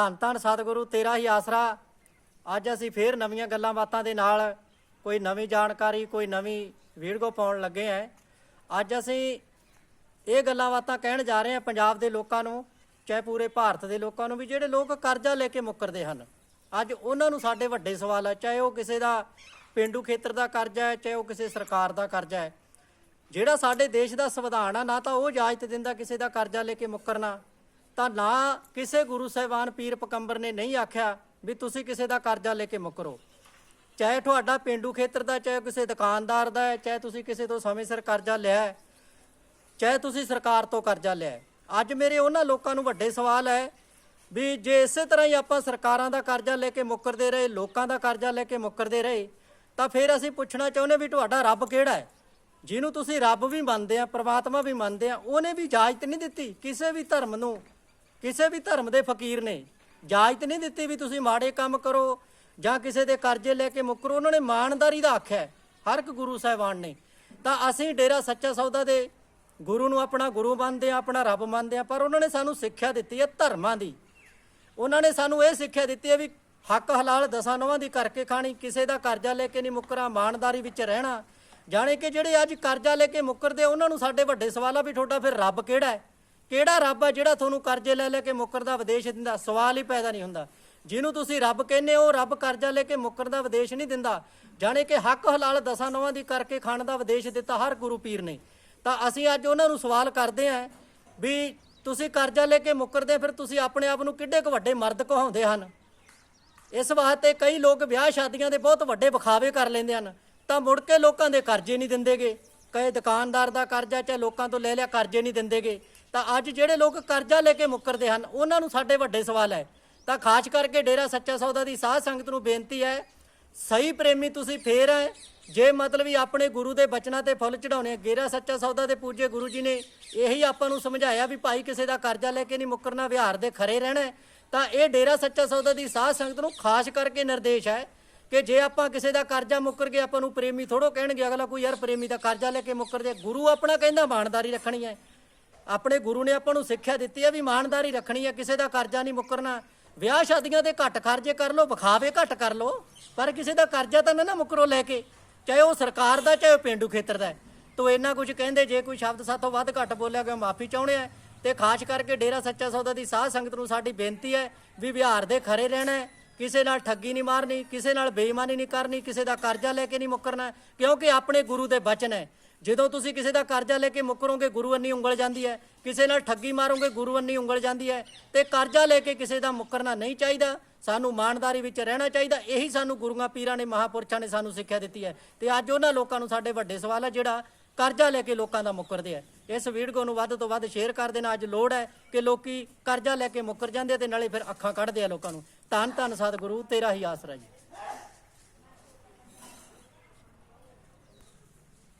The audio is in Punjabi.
ਧੰਨ ਧੰਨ ਸਤਿਗੁਰੂ, ਤੇਰਾ ਹੀ ਆਸਰਾ। ਅੱਜ ਅਸੀਂ ਫੇਰ ਨਵੀਆਂ ਗੱਲਾਂ ਬਾਤਾਂ ਦੇ ਨਾਲ ਕੋਈ ਨਵੀਂ ਜਾਣਕਾਰੀ, ਕੋਈ ਨਵੀਂ ਵੀਡੀਓ ਪਾਉਣ ਲੱਗੇ ਆਂ ਅੱਜ ਅਸੀਂ ਇਹ ਗੱਲਾਂ ਬਾਤਾਂ ਕਹਿਣ ਜਾ ਰਹੇ ਹਾਂ ਪੰਜਾਬ ਦੇ ਲੋਕਾਂ ਨੂੰ, ਚਾਹੇ ਪੂਰੇ ਭਾਰਤ ਦੇ ਲੋਕਾਂ ਨੂੰ ਵੀ, ਜਿਹੜੇ ਲੋਕ ਕਰਜ਼ਾ ਲੈ ਕੇ ਮੁੱਕਰਦੇ ਹਨ। ਅੱਜ ਉਹਨਾਂ ਨੂੰ ਸਾਡੇ ਵੱਡੇ ਸਵਾਲ ਹੈ ਚਾਹੇ ਉਹ ਕਿਸੇ ਦਾ ਪਿੰਡੂ ਖੇਤਰ ਦਾ ਕਰਜ਼ਾ ਹੈ, ਚਾਹੇ ਉਹ ਕਿਸੇ ਸਰਕਾਰ ਦਾ ਕਰਜ਼ਾ ਹੈ। ਜਿਹੜਾ ਸਾਡੇ ਦੇਸ਼ ਦਾ ਸੰਵਿਧਾਨ ਆ, ਨਾ ਤਾਂ ਉਹ ਇਜਾਜ਼ਤ ਦਿੰਦਾ ਕਿਸੇ ਦਾ ਕਰਜ਼ਾ ਲੈ ਕੇ ਮੁੱਕਰਨਾ। ਤਾਂ ਨਾ ਕਿਸੇ ਗੁਰੂ ਸਾਹਿਬਾਨ ਪੀਰ ਪਕੰਬਰ ਨੇ ਨਹੀਂ ਆਖਿਆ ਵੀ ਤੁਸੀਂ ਕਿਸੇ ਦਾ ਕਰਜ਼ਾ ਲੈ ਕੇ ਮੁੱਕਰੋ। ਚਾਹੇ ਤੁਹਾਡਾ ਪਿੰਡੂ ਖੇਤਰ ਦਾ, ਚਾਹੇ ਕਿਸੇ ਦੁਕਾਨਦਾਰ ਦਾ ਹੈ ਚਾਹੇ ਤੁਸੀਂ ਕਿਸੇ ਤੋਂ ਸਮੇਂ ਸਿਰ ਕਰਜ਼ਾ ਲਿਆ ਚਾਹੇ ਤੁਸੀਂ ਸਰਕਾਰ ਤੋਂ ਕਰਜ਼ਾ ਲਿਆ ਅੱਜ ਮੇਰੇ ਉਹਨਾਂ ਲੋਕਾਂ ਨੂੰ ਵੱਡੇ ਸਵਾਲ ਹੈ ਵੀ ਜੇ ਇਸੇ ਤਰ੍ਹਾਂ ਹੀ ਆਪਾਂ ਸਰਕਾਰਾਂ ਦਾ ਕਰਜ਼ਾ ਲੈ ਕੇ ਮੁੱਕਰਦੇ ਰਹੇ, ਲੋਕਾਂ ਦਾ ਕਰਜ਼ਾ ਲੈ ਕੇ ਮੁੱਕਰਦੇ ਰਹੇ, ਤਾਂ ਫਿਰ ਅਸੀਂ ਪੁੱਛਣਾ ਚਾਹੁੰਦੇ ਵੀ ਤੁਹਾਡਾ ਰੱਬ ਕਿਹੜਾ ਹੈ? ਜਿਹਨੂੰ ਤੁਸੀਂ ਰੱਬ ਵੀ ਮੰਨਦੇ ਆ, ਪ੍ਰਮਾਤਮਾ ਵੀ ਮੰਨਦੇ ਆ, ਉਹਨੇ ਵੀ ਇਜਾਜ਼ਤ ਨਹੀਂ ਦਿੱਤੀ ਕਿਸੇ ਵੀ ਧਰਮ ਨੂੰ। ਕਿਸੇ ਵੀ ਧਰਮ ਦੇ ਫਕੀਰ ਨੇ ਇਜਾਜ਼ਤ ਨਹੀਂ ਦਿੱਤੀ ਵੀ ਤੁਸੀਂ ਮਾੜੇ ਕੰਮ ਕਰੋ ਜਾਂ ਕਿਸੇ ਦੇ ਕਰਜ਼ੇ ਲੈ ਕੇ ਮੁੱਕਰੋ ਉਹਨਾਂ ਨੇ ਇਮਾਨਦਾਰੀ ਦਾ ਆਖਿਆ ਹਰ ਇੱਕ ਗੁਰੂ ਸਾਹਿਬਾਨ ਨੇ। ਤਾਂ ਅਸੀਂ ਡੇਰਾ ਸੱਚਾ ਸੌਦਾ ਦੇ ਗੁਰੂ ਨੂੰ ਆਪਣਾ ਗੁਰੂ ਮੰਨਦੇ ਆ ਆਪਣਾ ਰੱਬ ਮੰਨਦੇ ਆ ਪਰ ਉਹਨਾਂ ਨੇ ਸਾਨੂੰ ਸਿੱਖਿਆ ਦਿੱਤੀ ਹੈ ਧਰਮਾਂ ਦੀ। ਉਹਨਾਂ ਨੇ ਸਾਨੂੰ ਇਹ ਸਿੱਖਿਆ ਦਿੱਤੀ ਹੈ ਵੀ ਹੱਕ ਹਲਾਲ ਦਸਾਂ ਨਵਾਂ ਦੀ ਕਰਕੇ ਖਾਣੀ ਕਿਸੇ ਦਾ ਕਰਜ਼ਾ ਲੈ ਕੇ ਨਹੀਂ ਮੁੱਕਰਾ ਇਮਾਨਦਾਰੀ ਵਿੱਚ ਰਹਿਣਾ। ਜਾਣੇ ਕਿ ਜਿਹੜੇ ਅੱਜ ਕਰਜ਼ਾ ਲੈ ਕੇ ਮੁੱਕਰਦੇ ਆ, ਉਹਨਾਂ ਨੂੰ ਸਾਡੇ ਵੱਡੇ ਸਵਾਲ ਆ ਵੀ ਤੁਹਾਡਾ ਫਿਰ ਰੱਬ ਕਿਹੜਾ ਹੈ? ਕਿਹੜਾ ਰੱਬ ਆ ਜਿਹੜਾ ਤੁਹਾਨੂੰ ਕਰਜ਼ੇ ਲੈ ਲੈ ਕੇ ਮੁੱਕਰਦਾ, ਵਿਦੇਸ਼ ਦਿੰਦਾ? ਸਵਾਲ ਹੀ ਪੈਦਾ ਨਹੀਂ ਹੁੰਦਾ। ਜਿਹਨੂੰ ਤੁਸੀਂ ਰੱਬ ਕਹਿੰਦੇ ਹੋ ਰੱਬ ਕਰਜ਼ਾ ਲੈ ਕੇ ਮੁੱਕਰਦਾ, ਵਿਦੇਸ਼ ਨਹੀਂ ਦਿੰਦਾ। ਜਾਣੇ ਕਿ ਹੱਕ ਹਲਾਲ ਦਸਾਂ ਨਵਾਂ ਦੀ ਕਰਕੇ ਖਾਣ ਦਾ ਵਿਦੇਸ਼ ਦਿੱਤਾ ਹਰ ਗੁਰੂ ਪੀਰ ਨੇ। ਤਾਂ ਅਸੀਂ ਅੱਜ ਉਹਨਾਂ ਨੂੰ ਸਵਾਲ ਕਰਦੇ ਆਂ ਵੀ ਤੁਸੀਂ ਕਰਜ਼ਾ ਲੈ ਕੇ ਮੁੱਕਰਦੇ, ਫਿਰ ਤੁਸੀਂ ਆਪਣੇ ਆਪ ਨੂੰ ਕਿੱਡੇ ਕੁ ਵੱਡੇ ਮਰਦ ਕਹਾਉਂਦੇ ਹਨ? ਇਸ ਵਾਸਤੇ ਕਈ ਲੋਕ ਵਿਆਹ ਸ਼ਾਦੀਆਂ ਦੇ ਬਹੁਤ ਵੱਡੇ ਵਿਖਾਵੇ ਕਰ ਲੈਂਦੇ ਹਨ। ਤਾਂ ਮੁੜ ਕੇ ਲੋਕਾਂ ਦੇ ਕਰਜ਼ੇ ਨਹੀਂ ਦਿੰਦੇਗੇ। ਕਈ ਦੁਕਾਨਦਾਰ ਦਾ ਕਰਜ਼ਾ ਚਾਹੇ ਲੋਕਾਂ ਤੋਂ ਲੈ ਲਿਆ, ਕਰਜ਼ੇ ਨਹੀਂ ਦਿੰਦੇਗੇ। ਤਾਂ ਅੱਜ ਜਿਹੜੇ ਲੋਕ ਕਰਜ਼ਾ ਲੈ ਕੇ ਮੁੱਕਰਦੇ ਹਨ, ਉਹਨਾਂ ਨੂੰ ਸਾਡੇ ਵੱਡੇ ਸਵਾਲ ਹੈ। ਤਾਂ ਖਾਸ ਕਰਕੇ ਡੇਰਾ ਸੱਚਾ ਸੌਦਾ ਦੀ ਸਾਧ ਸੰਗਤ ਨੂੰ ਬੇਨਤੀ ਹੈ, ਸਹੀ ਪ੍ਰੇਮੀ ਤੁਸੀਂ ਫੇਰ ਹੈ। ਜੇ ਮਤਲਬ ਵੀ ਆਪਣੇ ਗੁਰੂ ਦੇ ਬਚਨਾਂ ਤੇ ਫੁੱਲ ਚੜਾਉਣੇ ਗੇਰਾ ਸੱਚਾ ਸੌਦਾ ਦੇ ਪੂਜੇ ਗੁਰੂ ਜੀ ਨੇ ਇਹੀ ਆਪਾਂ ਨੂੰ ਸਮਝਾਇਆ ਵੀ ਭਾਈ ਕਿਸੇ ਦਾ ਕਰਜ਼ਾ ਲੈ ਕੇ ਨਹੀਂ ਮੁੱਕਰਨਾ, ਵਿਹਾਰ ਦੇ ਖਰੇ ਰਹਿਣਾ ਤਾਂ ਇਹ ਡੇਰਾ ਸੱਚਾ ਸੌਦਾ ਦੀ ਸਾਧ ਸੰਗਤ ਨੂੰ ਖਾਸ ਕਰਕੇ ਨਿਰਦੇਸ਼ ਹੈ ਕਿ ਜੇ ਆਪਾਂ ਕਿਸੇ ਦਾ ਕਰਜ਼ਾ ਮੁੱਕਰ ਗਿਆ, ਆਪਾਂ ਨੂੰ ਪ੍ਰੇਮੀ ਥੋੜੋ ਕਹਿਣਗੇ, ਅਗਲਾ ਕੋਈ ਯਾਰ ਪ੍ਰੇਮੀ ਦਾ ਕਰਜ਼ਾ ਲੈ ਕੇ ਮੁੱਕਰ ਜੇ ਗੁਰੂ ਆਪਣਾ ਕਹਿੰਦਾ ਇਮਾਨਦਾਰੀ ਰੱਖਣੀ ਹੈ। ਆਪਣੇ ਗੁਰੂ ਨੇ ਆਪਾਂ ਨੂੰ ਸਿੱਖਿਆ ਦਿੱਤੀ ਹੈ ਵੀ ਇਮਾਨਦਾਰੀ ਰੱਖਣੀ ਹੈ ਕਿਸੇ ਦਾ ਕਰਜ਼ਾ ਨਹੀਂ ਮੁੱਕਰਨਾ। ਵਿਆਹ ਸ਼ਾਦੀਆਂ ਦੇ ਘੱਟ ਖਰਚੇ ਕਰ ਲਓ, ਵਿਖਾਵੇ ਘੱਟ ਕਰ ਲਓ, ਪਰ ਕਿਸੇ ਦਾ ਕਰਜ਼ਾ ਤਾਂ ਨਾ ਨਾ ਮੁੱਕਰੋ ਲੈ ਕੇ, ਚਾਹੇ ਉਹ ਸਰਕਾਰ ਦਾ, ਚਾਹੇ ਉਹ ਪਿੰਡੂ ਖੇਤਰ ਦਾ ਹੈ। ਤੋ ਇੰਨਾ ਕੁਝ ਕਹਿੰਦੇ, ਜੇ ਕੋਈ ਸ਼ਬਦ ਸਾਥੋਂ ਵੱਧ ਘੱਟ ਬੋਲਿਆ ਗਿਆ ਮਾਫੀ ਚਾਹੁੰਦੇ ਆ। ਤੇ ਖਾਸ ਕਰਕੇ ਡੇਰਾ ਸੱਚਾ ਸੌਦਾ ਦੀ ਸਾਧ ਸੰਗਤ ਨੂੰ ਸਾਡੀ ਬੇਨਤੀ ਹੈ ਵੀ ਵਿਹਾਰ ਦੇ ਖਰੇ ਰਹਿਣਾ ਕਿਸੇ ਨਾਲ ਠੱਗੀ ਨਹੀਂ ਮਾਰਨੀ, ਕਿਸੇ ਨਾਲ ਬੇਈਮਾਨੀ ਨਹੀਂ ਕਰਨੀ, ਕਿਸੇ ਦਾ ਕਰਜ਼ਾ ਲੈ ਕੇ ਨਹੀਂ ਮੁੱਕਰਨਾ, ਕਿਉਂਕਿ ਆਪਣੇ ਗੁਰੂ ਦੇ ਬਚਨ ਹੈ। ਜਦੋਂ ਤੁਸੀਂ ਕਿਸੇ ਦਾ ਕਰਜ਼ਾ ਲੈ ਕੇ ਮੁੱਕਰੋਗੇ ਗੁਰੂ ਅੰਨੀ ਉਂਗਲ ਜਾਂਦੀ ਹੈ। ਕਿਸੇ ਨਾਲ ਠੱਗੀ ਮਾਰੋਗੇ ਗੁਰੂ ਅੰਨੀ ਉਂਗਲ ਜਾਂਦੀ ਹੈ। ਤੇ ਕਰਜ਼ਾ ਲੈ ਕੇ ਕਿਸੇ ਦਾ ਮੁੱਕਰਨਾ ਨਹੀਂ ਚਾਹੀਦਾ, ਸਾਨੂੰ ਇਮਾਨਦਾਰੀ ਵਿੱਚ ਰਹਿਣਾ ਚਾਹੀਦਾ। ਇਹੀ ਸਾਨੂੰ ਗੁਰੂਆਂ, ਪੀਰਾਂ ਨੇ ਮਹਾਪੁਰਸ਼ਾਂ ਨੇ ਸਾਨੂੰ ਸਿੱਖਿਆ ਦਿੱਤੀ ਹੈ। ਤੇ ਅੱਜ ਉਹਨਾਂ ਲੋਕਾਂ ਨੂੰ ਸਾਡੇ ਵੱਡੇ ਸਵਾਲ ਹੈ ਜਿਹੜਾ ਕਰਜ਼ਾ ਲੈ ਕੇ ਲੋਕਾਂ ਦਾ ਮੁੱਕਰਦੇ ਆ। ਇਸ ਵੀਡੀਓ ਨੂੰ ਵੱਧ ਤੋਂ ਵੱਧ ਸ਼ੇਅਰ ਕਰ ਦੇਣਾ। ਅੱਜ ਲੋੜ ਹੈ ਕਿ ਲੋਕੀ ਕਰਜ਼ਾ ਲੈ ਕੇ ਮੁੱਕਰ ਜਾਂਦੇ ਆ ਤੇ ਨਾਲੇ ਫਿਰ ਅੱਖਾਂ ਕੱਢਦੇ ਆ ਲੋਕਾਂ ਨੂੰ। ਧੰਨ ਧੰਨ ਸਤਿਗੁਰੂ, ਤੇਰਾ ਹੀ ਆਸਰਾ ਜੀ।